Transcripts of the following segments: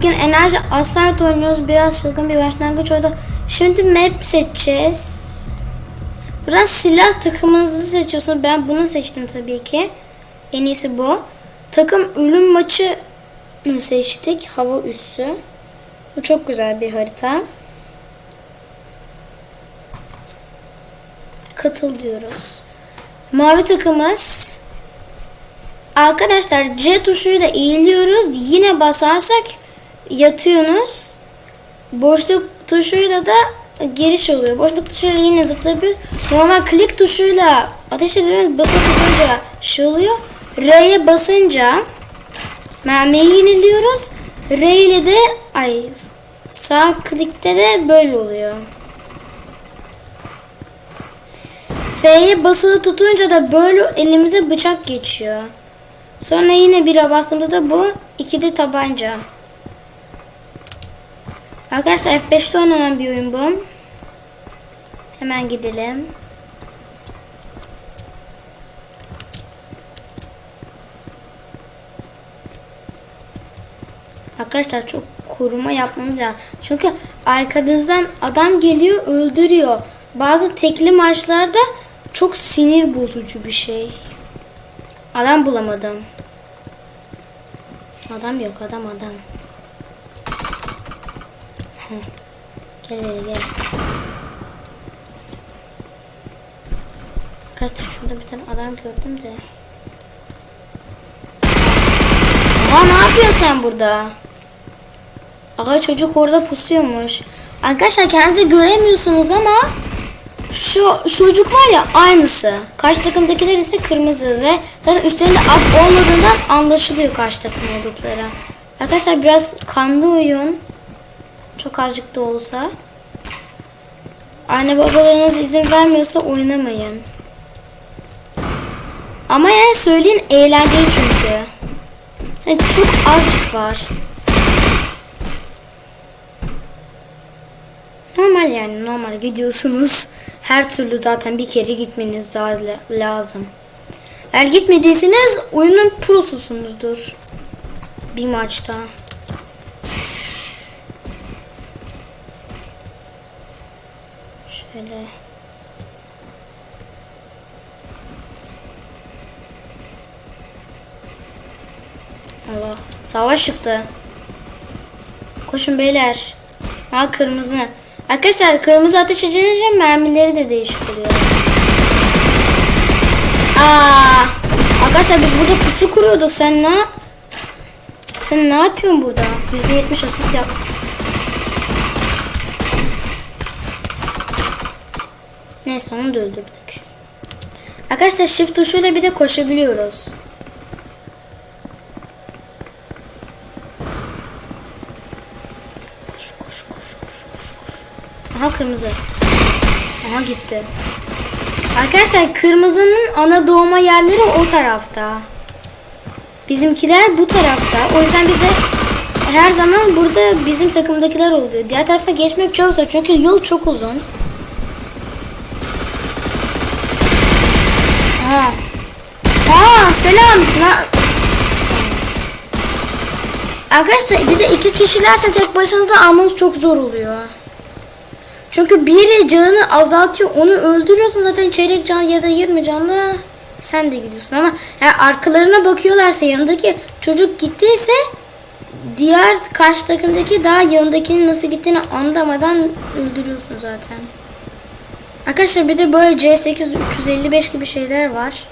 Bugün enerji asayt oynuyoruz. Biraz çılgın bir başlangıç oldu. Şimdi map seçeceğiz. Buradan silah takımınızı seçiyorsunuz. Ben bunu seçtim tabii ki. En iyisi bu. Takım ölüm maçı seçtik. Hava üssü. Bu çok güzel bir harita. Katıl diyoruz. Mavi takımız Arkadaşlar C tuşuyla eğiliyoruz. Yine basarsak yatıyorsunuz. Boşluk tuşuyla da giriş oluyor. Boşluk tuşuyla yine zıplayabiliyoruz. Normal klik tuşuyla ateş ediyoruz. Basıp tutunca şey oluyor. R'ye basınca mermiyi yeniliyoruz. R ile de ay sağ klikte de böyle oluyor. F'ye basılı tutunca da böyle elimize bıçak geçiyor. Sonra yine bira bastığımızda bu iki de tabanca. Arkadaşlar F5'te oynanan bir oyun bu. Hemen gidelim. Arkadaşlar çok koruma yapmanız lazım. Çünkü arkanızdan adam geliyor öldürüyor. Bazı tekli maçlarda çok sinir bozucu bir şey. Adam bulamadım. Adam yok adam adam. Gel gel gel. Kaç şurada bir tane adam gördüm de. Aa ne yapıyorsun sen burada? Aga çocuk orada pusuyormuş. Arkadaşlar kendinizi göremiyorsunuz ama şu çocuk var ya aynısı. Karşı takımdakiler ise kırmızı ve zaten üstlerinde at olmadığından anlaşılıyor karşı takım oldukları. Arkadaşlar biraz kanlı oyun. Çok azıcık da olsa. Anne babalarınız izin vermiyorsa oynamayın. Ama yani söyleyin eğlenceli çünkü. Yani çok azıcık var. Normal yani normal gidiyorsunuz. Her türlü zaten bir kere gitmeniz lazım. Eğer gitmediyseniz oyunun prosusunuzdur. Bir maçta. Şöyle. Allah. Savaş çıktı. Koşun beyler. Ha kırmızı. Arkadaşlar kırmızı ateş edince mermileri de değişik oluyor. Aa, arkadaşlar biz burada pusu kuruyorduk. Sen ne Sen ne yapıyorsun burada? %70 asist yap. Neyse onu da öldürdük. Arkadaşlar shift tuşuyla bir de koşabiliyoruz. Koş koş koş koş koş. Aha kırmızı. Aha gitti. Arkadaşlar kırmızının ana doğma yerleri o tarafta. Bizimkiler bu tarafta. O yüzden bize her zaman burada bizim takımdakiler oluyor. Diğer tarafa geçmek çok zor çünkü yol çok uzun. Aha. Aa selam. Na Arkadaşlar bir de iki kişilerse tek başınıza almanız çok zor oluyor. Çünkü biri canını azaltıyor. Onu öldürüyorsun zaten çeyrek can ya da 20 canla sen de gidiyorsun ama yani arkalarına bakıyorlarsa yanındaki çocuk gittiyse diğer karşı takımdaki daha yanındakinin nasıl gittiğini anlamadan öldürüyorsun zaten. Arkadaşlar bir de böyle C8 355 gibi şeyler var.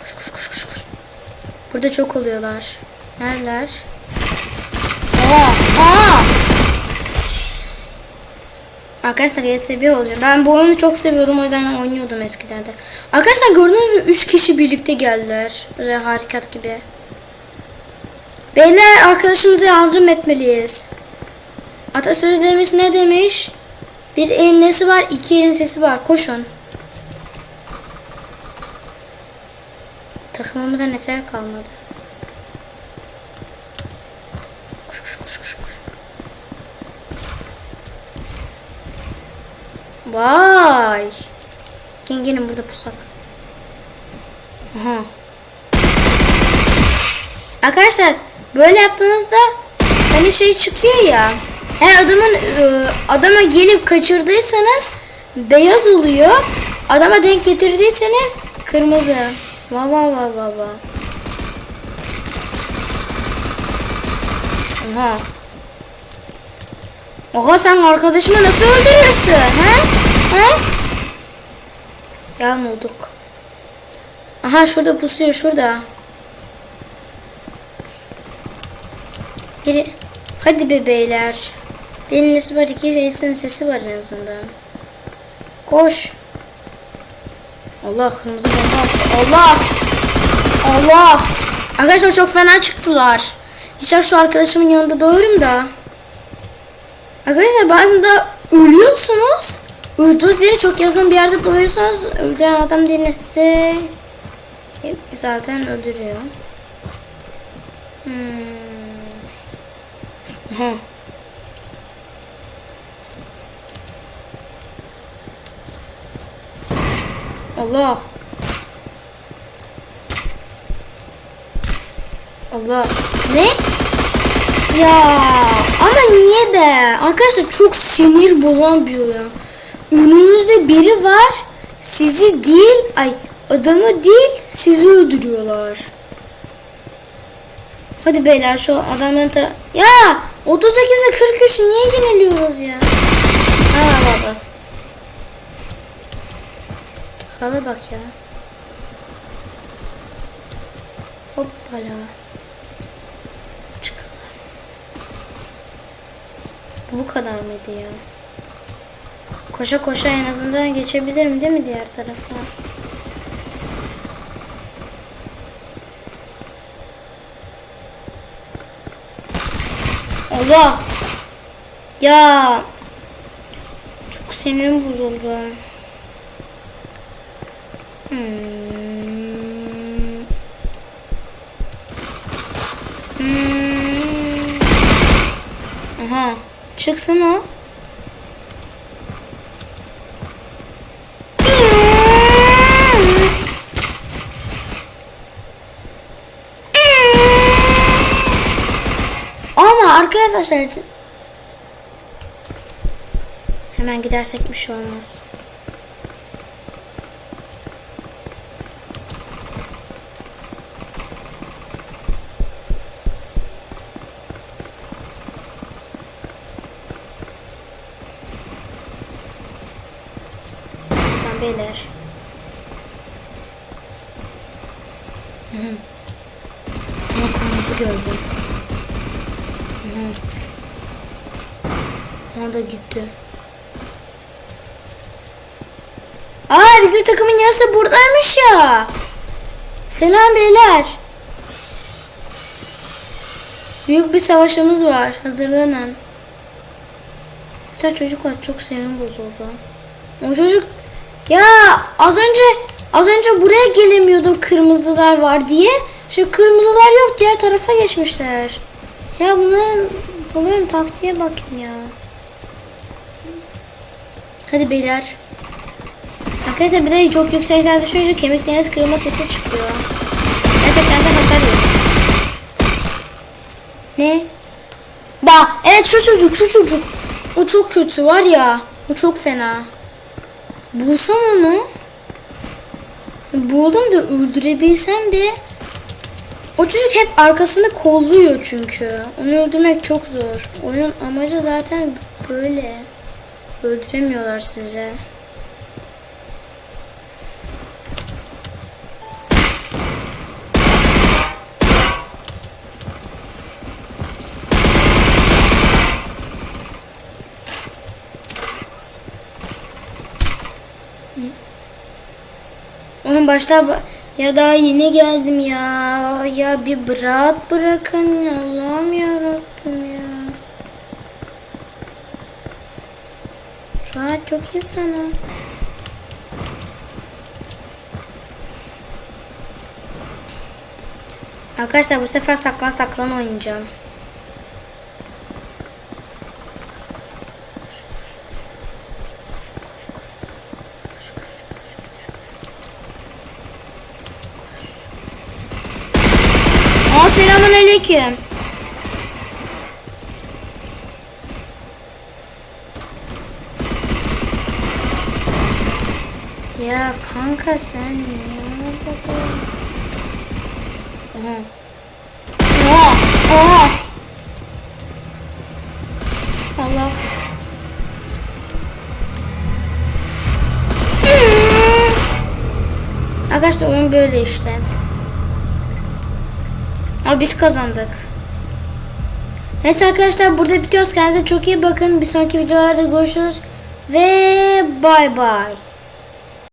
Kuş. Burada çok oluyorlar. Neredeler? Aa, aa. Arkadaşlar ya seviyor olacağım. Ben bu oyunu çok seviyordum o yüzden oynuyordum eskiden de. Arkadaşlar gördüğünüz gibi 3 kişi birlikte geldiler. Özel harikat gibi. Beyler arkadaşımıza yardım etmeliyiz. Atasözü demiş ne demiş? Bir elin nesi var, iki elin sesi var. Koşun. Takımımdan eser kalmadı. Koş koş koş koş koş. Vay. Gelin burada pusak. Aha. Arkadaşlar böyle yaptığınızda hani şey çıkıyor ya. Eğer adamın e, adama gelip kaçırdıysanız beyaz oluyor. Adama denk getirdiyseniz kırmızı. Va va va va va. Oha. Oha sen arkadaşımı nasıl öldürürsün? He? He? Yan olduk. Aha şurada pusuyor şurada. Biri... Hadi bebeğler. Benim nesi var iki sesi var en azından. Koş. Allah kırmızı bomba. Allah. Allah. Arkadaşlar çok fena çıktılar. İnşallah şu arkadaşımın yanında doğurum da. Arkadaşlar bazen de ölüyorsunuz. Öldüğünüz yere çok yakın bir yerde doğuyorsunuz. Öldüren adam dinlese zaten öldürüyor. Hmm. Allah. Allah. Ne? Ya ama niye be? Arkadaşlar çok sinir bozan bir oyun. Önünüzde biri var. Sizi değil, ay adamı değil, sizi öldürüyorlar. Hadi beyler şu adamların tara- Ya 38'e 43 niye yeniliyoruz ya? Ha babas. Kala bak ya. Hoppala. Çıkalım. Bu kadar mıydı ya? Koşa koşa en azından geçebilirim değil mi diğer tarafa? Allah! Ya! Çok sinirim bozuldu. Aha. Çıksın o. Ama arkadaşlar hemen gidersek bir şey olmaz. Beyler. Hı hı. Ama kırmızı gördüm. O da gitti. Aa bizim takımın yarısı buradaymış ya. Selam beyler. Büyük bir savaşımız var. Hazırlanın. Bir tane çocuk var. Çok sinirim bozuldu. O çocuk ya az önce az önce buraya gelemiyordum kırmızılar var diye. Şimdi kırmızılar yok diğer tarafa geçmişler. Ya bunların bunların taktiğe bakın ya. Hadi beyler. Arkadaşlar bir de çok yüksekten düşünce kemikleriniz kırılma sesi çıkıyor. Gerçekten de hasar yiyorsunuz. Ne? Bak evet şu çocuk şu çocuk. O çok kötü var ya. O çok fena. Bulsam onu. Buldum da öldürebilsem bir. O çocuk hep arkasını kolluyor çünkü. Onu öldürmek çok zor. Oyunun amacı zaten böyle. Öldüremiyorlar size. Onun başta ya daha yeni geldim ya. Ya bir bırak bırakın ya. Allah'ım yarabbim ya. Rahat çok insana. Arkadaşlar bu sefer saklan saklan oynayacağım. Selamun aleyküm. Ya kanka sen ne yapıyorsun? Oha. Oha. Oha. Allah. Arkadaşlar oyun böyle işte. Ama biz kazandık. Neyse arkadaşlar burada bitiyoruz. Kendinize çok iyi bakın. Bir sonraki videolarda görüşürüz. Ve bay bay.